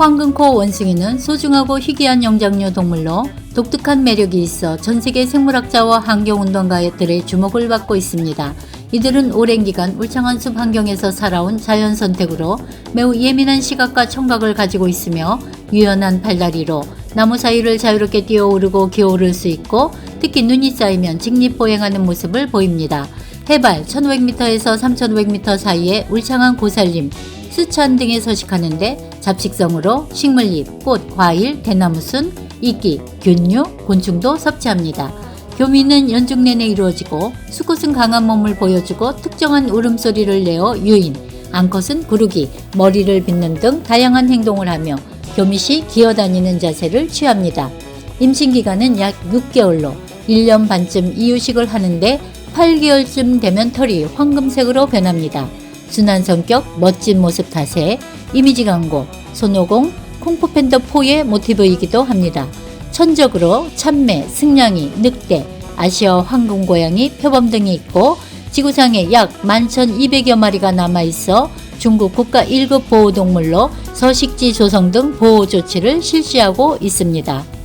황금코 원숭이는 소중하고 희귀한 영장류 동물로 독특한 매력이 있어 전 세계 생물학자와 환경운동가들의 주목을 받고 있습니다. 이들은 오랜 기간 울창한 숲 환경에서 살아온 자연 선택으로 매우 예민한 시각과 청각을 가지고 있으며 유연한 팔다리로 나무 사이를 자유롭게 뛰어오르고 기어오를 수 있고 특히 눈이 쌓이면 직립보행하는 모습을 보입니다. 해발 1500m에서 3500m 사이의 울창한 고살림, 수천 등에 서식하는데 잡식성으로 식물잎, 꽃, 과일, 대나무순, 이끼, 균류, 곤충도 섭취합니다. 교미는 연중 내내 이루어지고 수컷은 강한 몸을 보여주고 특정한 울음소리를 내어 유인, 암컷은 구르기, 머리를 빗는 등 다양한 행동을 하며 교미 시 기어다니는 자세를 취합니다. 임신 기간은 약 6개월로 1년 반쯤 이유식을 하는데 8개월쯤 되면 털이 황금색으로 변합니다. 순한 성격, 멋진 모습 탓에 이미지 광고, 손오공, 콩푸팬더 4의 모티브이기도 합니다. 천적으로 참매, 승냥이, 늑대, 아시아 황금고양이, 표범 등이 있고 지구상에 약 11,200여 마리가 남아 있어 중국 국가 1급 보호동물로 서식지 조성 등 보호 조치를 실시하고 있습니다.